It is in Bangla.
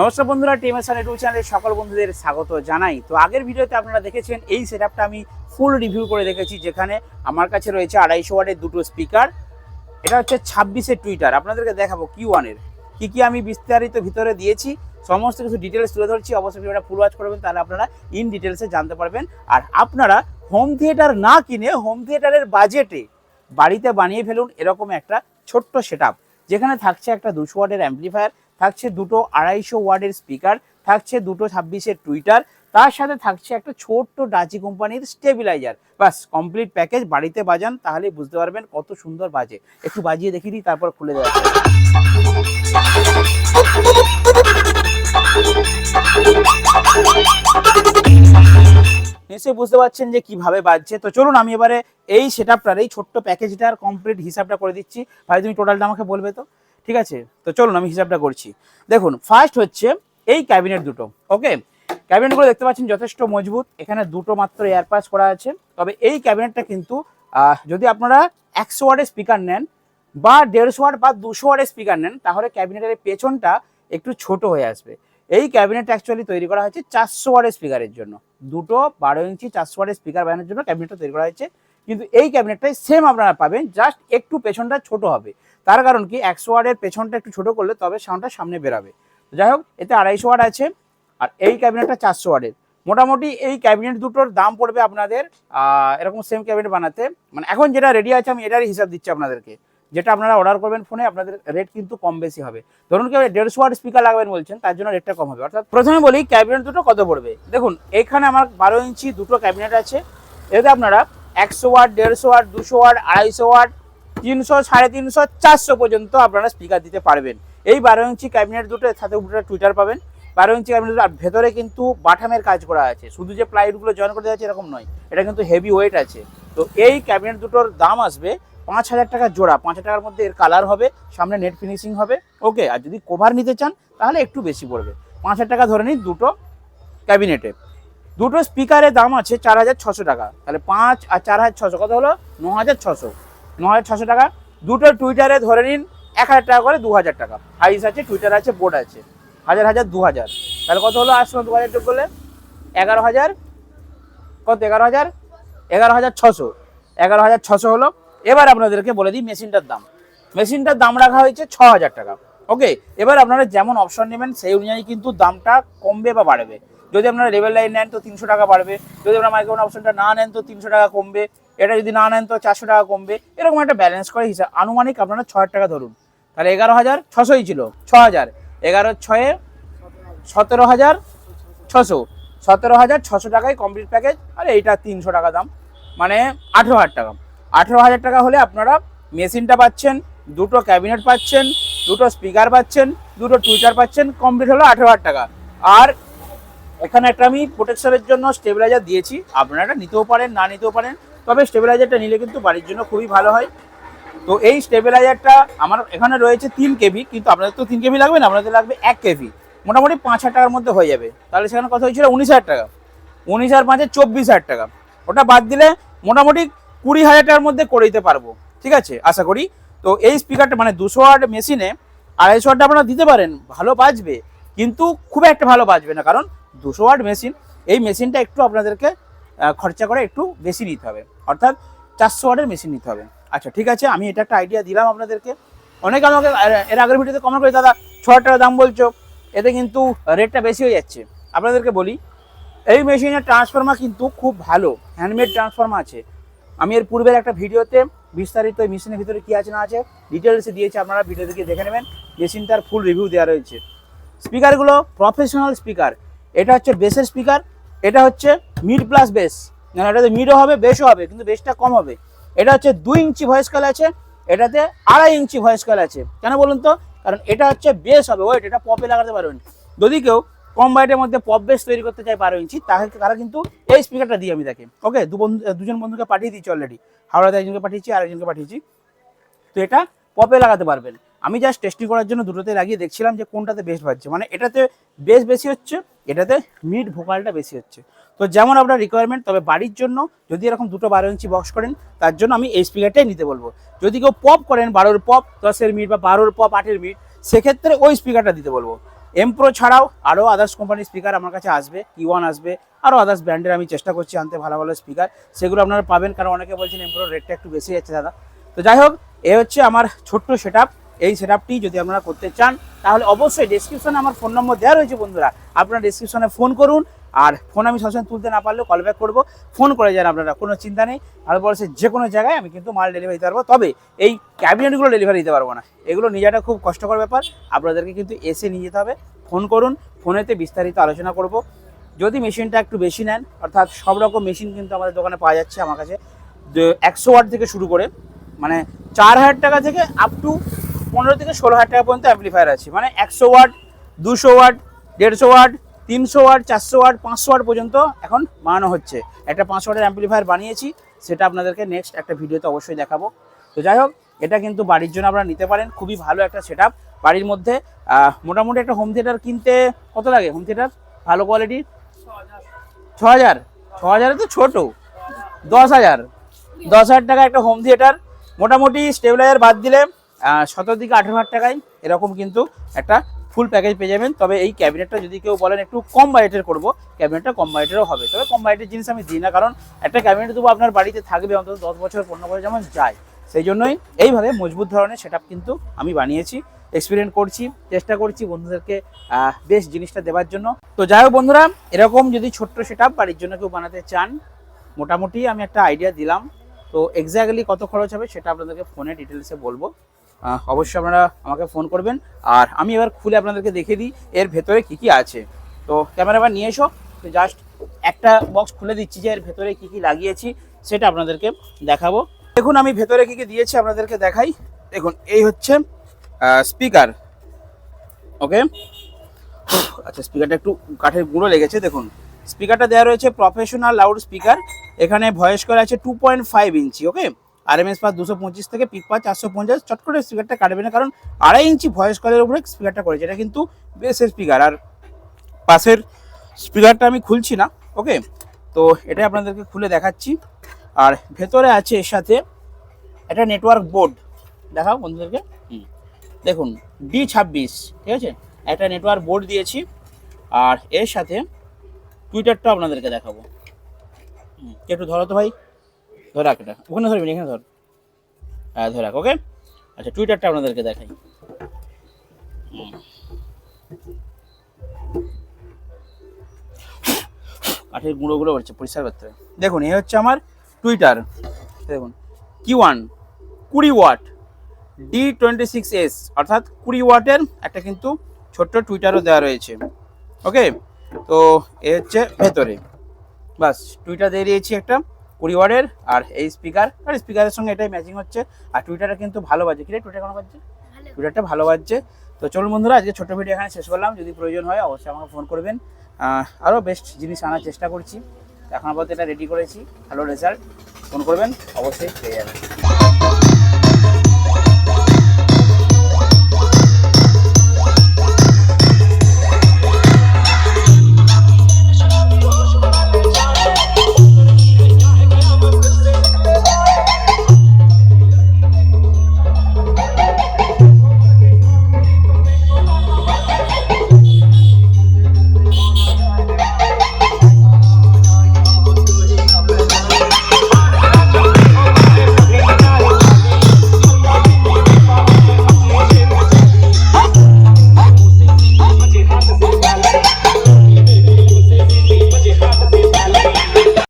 নমস্কার বন্ধুরা টিএমএসআর ইউটিউব চ্যানেলের সকল বন্ধুদের স্বাগত জানাই। তো আগের ভিডিওতে আপনারা দেখেছেন, এই সেটআপটা আমি ফুল রিভিউ করে দেখেছি, যেখানে আমার কাছে রয়েছে আড়াইশো ওয়াটের দুটো স্পিকার এটা হচ্ছে ছাব্বিশের টুইটার আপনাদেরকে দেখাবো কি ওয়ানের কি কি আমি বিস্তারিত ভিতরে দিয়েছি, সমস্ত কিছু ডিটেলস তুলে ধরছি, অবশ্যই ভিডিওটা ফুল ওয়াচ করবেন, তাহলে আপনারা ইন ডিটেলসে জানতে পারবেন। আর আপনারা হোম থিয়েটার না কিনে হোম থিয়েটারের বাজেটে বাড়িতে বানিয়ে ফেলুন, এরকম একটা ছোট্ট সেটআপ যেখানে থাকছে একটা দুশো ওয়াটের অ্যাম্পলিফায়ার থাকছে দুটো আড়াইশো ওয়ার্ডের স্পিকার, থাকছে দুটো ছাব্বিশের টুইটার, তার সাথে থাকছে একটা ছোট্ট ডাচি কোম্পানির স্টেবিলাইজার। বাস কমপ্লিট প্যাকেজ, বাড়িতে বাজান তাহলে বুঝতে পারবেন কত সুন্দর বাজে। একটু বাজিয়ে দেখিয়ে দিই, তারপর খুলে দেওয়া। নিশ্চয়ই বুঝতে পারছেন যে কীভাবে বাজছে। তো চলুন, আমি এবারে এই সেটআপটার এই ছোট্ট প্যাকেজটার কমপ্লিট হিসাবটা করে দিচ্ছি। ভাই, তুমি টোটালটা আমাকে বলবে তো? ঠিক আছে? তো চলুন, আমি হিসাবটা করছি। দেখুন ফার্স্ট হচ্ছে এই ক্যাবিনেট দুটো ওকে ক্যাবিনেটগুলো দেখতে পাচ্ছেন যথেষ্ট মজবুত। এখানে দুটো মাত্র এয়ারপাস করা আছে। তবে এই ক্যাবিনেটটা কিন্তু যদি আপনারা একশো ওয়ার্ডের স্পিকার নেন বা দেড়শো ওয়াট বা দুশো ওয়ার্ডের স্পিকার নেন, তাহলে ক্যাবিনেটের পেছনটা একটু ছোট হয়ে আসবে। এই ক্যাবিনেট অ্যাকচুয়ালি তৈরি করা হয়েছে চারশো ওয়ার্ডের স্পিকারের জন্য। দুটো বারো ইঞ্চি চারশো ওয়ার্ডের স্পিকার বানানোর জন্য ক্যাবিনেটটা তৈরি করা হয়েছে। কিন্তু এই ক্যাবিনেটটাই সেম আপনারা পাবেন জাস্ট একটু পেছনটা ছোট হবে। তার কারণ কি একশো ওয়ার্ডের পেছনটা একটু ছোট করলে তবে সাউন্ডটা সামনে বেরাবে। যাই হোক, এতে আড়াইশো ওয়ার্ড আছে, আর এই ক্যাবিনেটটা চারশো ওয়ার্ডের। মোটামুটি এই ক্যাবিনেট দুটোর দাম পড়বে আপনাদের এরকম সেম ক্যাবিনেট বানাতে। মানে এখন যেটা রেডি আছে, আমি এটারই হিসাব দিচ্ছি আপনাদেরকে। যেটা আপনারা অর্ডার করবেন ফোনে আপনাদের রেট কিন্তু কম বেশি হবে। ধরুন কেউ দেড়শো ওয়াট স্পিকার লাগাবেন বলছেন, তার জন্য রেটটা কম হবে। অর্থাৎ প্রথমে বলি, ক্যাবিনেট দুটো কত পড়বে? দেখুন, এখানে আমার বারো ইঞ্চি দুটো ক্যাবিনেট আছে। এতে আপনারা একশো ওয়াট, দেড়শো ওয়াট, দুশো ওয়াট, আড়াইশো ওয়াট, তিনশো, সাড়ে তিনশো, চারশো পর্যন্ত আপনারা স্পিকার দিতে পারবেন। এই বারো ইঞ্চি ক্যাবিনেট দুটো সাথে উপরে টুইটার পাবেন। বারো ইঞ্চি ক্যাবিনেট আর ভেতরে কিন্তু বাটামের কাজ করা আছে। শুধু যে প্লাইউডগুলো জয়েন করে যাচ্ছে এরকম নয়, এটা কিন্তু হেভি ওয়েট আছে। তো এই ক্যাবিনেট দুটোর দাম আসবে পাঁচ হাজার টাকা জোড়া। পাঁচ হাজার টাকার মধ্যে এর কালার হবে, সামনে নেট ফিনিশিং হবে। ওকে আর যদি কভার নিতে চান, তাহলে একটু বেশি পড়বে। পাঁচ হাজার টাকা ধরে নিন দুটো ক্যাবিনেটে দুটো স্পিকারের দাম আছে চার হাজার ছশো টাকা। তাহলে পাঁচ আর চার হাজার ছশো, কত হলো? ন হাজার ছশো। ন হাজার ছশো টাকা। দুটো টুইটারে ধরে নিন, এক হাজার টাকা করে দু হাজার টাকা। হাইস আছে টুইটার আছে বোর্ড আছে। হাজার হাজার, দু হাজার। তাহলে কত হলো? আসলো দু হাজার করলে। এগারো হাজার। কত? এগারো হাজার। এগারো হাজার ছশো। এগারো হাজার ছশো হলো। এবার আপনাদেরকে বলে দিই মেশিনটার দাম। মেশিনটার দাম রাখা হয়েছে ছ হাজার টাকা। ওকে এবার আপনারা যেমন অপশন নেবেন, সেই অনুযায়ী কিন্তু দামটা কমবে বা বাড়বে। যদি আপনারা লেভেল লাইন নেন তো তিনশো টাকা বাড়বে। যদি আপনারা মাইক্রোফোন অপশনটা না নেন তো তিনশো টাকা কমবে। এটা যদি না নেন তো চারশো টাকা কমবে। এরকম একটা ব্যালেন্স করে হিসাব। আনুমানিক আপনারা ছ টাকা ধরুন। তাহলে এগারো হাজার ছশোই ছিল। ছ হাজার। এগারো ছয়ে সতেরো হাজার ছশো। সতেরো হাজার ছশো টাকায় কমপ্লিট প্যাকেজ আর এইটা তিনশো টাকা দাম। মানে আঠেরো হাজার টাকা। আঠেরো হাজার টাকা হলে আপনারা মেশিনটা পাচ্ছেন, দুটো ক্যাবিনেট পাচ্ছেন, দুটো স্পিকার পাচ্ছেন, দুটো টুইটার পাচ্ছেন কমপ্লিট হলো আঠেরো হাজার টাকা। আর এখানে একটা আমি প্রোটেকশনের জন্য স্টেবিলাইজার দিয়েছি। আপনারা নিতেও পারেন, না নিতেও পারেন। তবে স্টেবিলাইজারটা নিলে কিন্তু বাড়ির জন্য খুবই ভালো হয়। তো এই স্টেবিলাইজারটা আমার এখানে রয়েছে তিন কেভি, কিন্তু আপনাদের তো তিন কেভি লাগবে না, আপনাদের লাগবে এক কেভি। মোটামুটি পাঁচ হাজার টাকার মধ্যে হয়ে যাবে। তাহলে সেখানে কথা হয়েছিল উনিশ হাজার টাকা। উনিশ হাজার পাঁচে চব্বিশ হাজার টাকা। ওটা বাদ দিলে মোটামুটি কুড়ি হাজার টাকার মধ্যে করে দিতে পারব। ঠিক আছে? আশা করি। তো এই স্পিকারটা মানে দুশো ওয়াট মেশিনে আড়াইশো ওয়াটটা আপনারা দিতে পারেন। ভালো বাজবে। কিন্তু খুব একটা ভালো বাজবে না। কারণ দুশো ওয়াট মেশিন, এই মেশিনটা একটু আপনাদেরকে খরচা করে একটু বেশি নিতে হবে। অর্থাৎ চারশো ওয়াটের মেশিন নিতে হবে। আচ্ছা ঠিক আছে, আমি এটা একটা আইডিয়া দিলাম আপনাদেরকে। অনেকে আমাকে এর আগের ভিডিওতে কমেন্ট করে দাদা, ছ হাজার টাকা দাম বলছো। এতে কিন্তু রেটটা বেশি হয়ে যাচ্ছে। আপনাদেরকে বলি, এই মেশিনের ট্রান্সফর্মার কিন্তু খুব ভালো হ্যান্ডমেড ট্রান্সফর্মার আছে। আমি এর পূর্বের একটা ভিডিওতে বিস্তারিত এই মেশিনের ভিতরে কী আছে না আছে ডিটেলসে দিয়েছি, আপনারা ভিডিও থেকে দেখে নেবেন। মেশিনটার ফুল রিভিউ দেওয়া রয়েছে। স্পিকারগুলো প্রফেশনাল স্পিকার এটা হচ্ছে বেসের স্পিকার এটা হচ্ছে মিড প্লাস বেস মানে এটাতে মিডও হবে বেসও হবে, কিন্তু বেসটা কম হবে। এটা হচ্ছে দুই ইঞ্চি ভয়েস কল আছে, এটাতে আড়াই ইঞ্চি ভয়েস কল আছে। কেন বলুন তো? কারণ এটা হচ্ছে বেস হবে ওয়েট এটা পপে লাগাতে পারবেন। যদি কেউ কম বাইটের মধ্যে পপ বেস তৈরি করতে চায় বারো ইঞ্চি, তাহলে তারা কিন্তু এই স্পিকারটা দিই আমি তাকে ওকে দু বন্ধু দুজন বন্ধুকে পাঠিয়ে দিয়েছি অলরেডি হাওড়াতে একজনকে পাঠিয়েছি, আর একজনকে পাঠিয়েছি। তো এটা পপে লাগাতে পারবেন। আমি জাস্ট টেস্টিং করার জন্য দুটোতে লাগিয়ে দেখছিলাম যে কোনটাতে বেস্ট বাজছে মানে এটাতে বেস বেশি হচ্ছে, এটাতে মিড ভোকালটা বেশি হচ্ছে। তো যেমন আপনার রিকোয়ারমেন্ট তবে বাড়ির জন্য যদি এরকম দুটো বারো ইঞ্চি বক্স করেন, তার জন্য আমি এই স্পিকারটাই নিতে বলব। যদি কেউ পপ করেন বারোর পপ দশের মিট বা বারোর পপ আটের মিট সেক্ষেত্রে ওই স্পিকারটা দিতে বলব। এমপ্রো ছাড়াও আরও আদার্স কোম্পানির স্পিকার আমার কাছে আসবে কি ওয়ান আসবে আরও আদার্স ব্র্যান্ডের আমি চেষ্টা করছি আনতে ভালো ভালো স্পিকার সেগুলো আপনারা পাবেন, কারণ অনেকে বলছেন এমপ্রোর রেটটা একটু বেশি যাচ্ছে দাদা। তো যাই হোক, এ হচ্ছে আমার ছোট্ট সেট এই সেট যদি আপনারা করতে চান, তাহলে অবশ্যই ডেসক্রিপশনে আমার ফোন নম্বর দেওয়া রয়েছে বন্ধুরা। আপনারা ডেসক্রিপশনে ফোন করুন, আর ফোন আমি সবসময় তুলতে না পারলেও কল ব্যাক করব। ফোন করে যান আপনারা, কোনো চিন্তা নেই। ভারতবর্ষের যে কোনো জায়গায় আমি কিন্তু মাল ডেলিভারি দিতে পারব। তবে এই ক্যাবিনেটগুলো ডেলিভারি দিতে পারব না। এগুলো নিজেটা খুব কষ্টকর ব্যাপার। আপনাদেরকে কিন্তু এসে নিয়ে যেতে হবে। ফোন করুন ফোনেতে বিস্তারিত আলোচনা করব। যদি মেশিনটা একটু বেশি নেন, অর্থাৎ সব রকম মেশিন কিন্তু আমাদের দোকানে পাওয়া যাচ্ছে আমার কাছে। একশো ওয়াট থেকে শুরু করে মানে চার হাজার টাকা থেকে আপ টু পনেরো থেকে ষোলো হাজার টাকা পর্যন্ত অ্যাম্পলিফায়ার আছে। মানে একশো ওয়াট, দুশো ওয়াট, দেড়শো ওয়াট, তিনশো ওয়াট, চারশো ওয়াট, পাঁচশো ওয়াট পর্যন্ত এখন বানানো হচ্ছে। একটা পাঁচশো ওয়াটের অ্যাম্পলিফায়ার বানিয়েছি, সেটা আপনাদেরকে নেক্সট একটা ভিডিওতে অবশ্যই দেখাবো। তো যাই হোক, এটা কিন্তু বাড়ির জন্য আপনারা নিতে পারেন, খুবই ভালো একটা সেট বাড়ির মধ্যে মোটামুটি একটা হোম থিয়েটার কিনতে কত লাগে হোম থিয়েটার ভালো কোয়ালিটির ছ হাজার ছ হাজারে তো ছোট। দশ হাজার। দশ হাজার টাকা একটা হোম থিয়েটার মোটামুটি স্টেবিলাইজার বাদ দিলে সতেরো থেকে আঠেরো হাজার টাকায় এরকম কিন্তু একটা ফুল প্যাকেজ পেয়ে যাবেন। তবে এই ক্যাবিনেটটা যদি কেউ বলেন একটু কম বাজেটের করব ক্যাবিনেটটা কম বাজেটেরও হবে। তবে কম বাজেটের জিনিস আমি দিই না, কারণ একটা ক্যাবিনেট তবু আপনার বাড়িতে থাকবে, অন্তত দশ বছর, পনেরো বছর যেমন যায়। সেই জন্যই এইভাবে মজবুত ধরনের সেট কিন্তু আমি বানিয়েছি এক্সপিরিয়েন্স করছি, চেষ্টা করছি বন্ধুদেরকে বেশ জিনিসটা দেওয়ার জন্য। তো যাই হোক বন্ধুরা, এরকম যদি ছোট্ট সেট বাড়ির জন্য কেউ বানাতে চান, মোটামুটি আমি একটা আইডিয়া দিলাম। তো এক্স্যাক্টলি কত খরচ হবে সেটা আপনাদেরকে ফোনে ডিটেলসে বলব। অবশ্যই আপনারা আমাকে ফোন করবেন। আর আমি এবার খুলে আপনাদেরকে দেখিয়ে দিই, এর ভেতরে কি কি আছে। তো ক্যামেরাম্যান নিয়ে এসো, তো জাস্ট একটা বক্স খুলে দিচ্ছি যে এর ভেতরে কি কি লাগিয়েছি, সেটা আপনাদেরকে দেখাবো। দেখুন, আমি ভেতরে কি কি দিয়েছি আপনাদেরকে দেখাই। দেখুন, এই হচ্ছে স্পিকার ওকে আচ্ছা স্পিকারটা একটু কাঠের গুঁড়ো লেগেছে, দেখুন। স্পিকারটা দেওয়া রয়েছে প্রফেশনাল লাউড স্পিকার এখানে ভয়েস করে আছে two point five inch okay R M S pass দুশো পঁচিশ থেকে পিক পাস চারশো পঞ্চাশ চট করে স্পিকারটা কাটবে না কারণ আড়াই ইঞ্চি ভয়েস কলের উপরে স্পিকারটা করেছে। এটা কিন্তু বেসের স্পিকার আর পাশের স্পিকারটা আমি খুলছি না ওকে তো এটাই আপনাদেরকে খুলে দেখাচ্ছি। আর ভেতরে আছে এর সাথে একটা নেটওয়ার্ক বোর্ড দেখাও বন্ধুদেরকে। হুম। দেখুন ডি ছাব্বিশ ঠিক আছে? একটা নেটওয়ার্ক বোর্ড দিয়েছি আর এর সাথে টুইটারটা আপনাদেরকে দেখাবো। একটু ধরো তো ভাই। ধরে রাখ এটা। ওখানে ধরবি এখানে ধর। হ্যাঁ ধরে ওকে আচ্ছা টুইটারটা আপনাদেরকে দেখাই। কাঠের গুঁড়োগুলো করছে পরিষ্কার করতে দেখুন, এই হচ্ছে আমার টুইটার দেখুন কি ওয়ান কুড়ি watt D twenty six S অর্থাৎ কুড়ি ওয়াটের একটা কিন্তু ছোট্ট টুইটারও দেওয়া রয়েছে। ওকে তো, এ হচ্ছে ভেতরে। বাস টুইটার দিয়ে দিয়েছি একটা। কুড়ি ওয়ার্ডের আর এই স্পিকার আর স্পিকারের সঙ্গে এটাই ম্যাচিং হচ্ছে। আর টুইটারটা কিন্তু ভালো বাজছে। কিরে টুইটার কেন বাজছে? টুইটারটা ভালো বাজছে। তো চলুন বন্ধুরা আজকে ছোটো ভিডিও এখানে শেষ করলাম। যদি প্রয়োজন হয় অবশ্যই আমাকে ফোন করবেন। আরও বেস্ট জিনিস আনার চেষ্টা করছি। এখন আপাতত এটা রেডি করেছি। ভালো রেজাল্ট ফোন করবেন অবশ্যই পেয়ে যাবেন।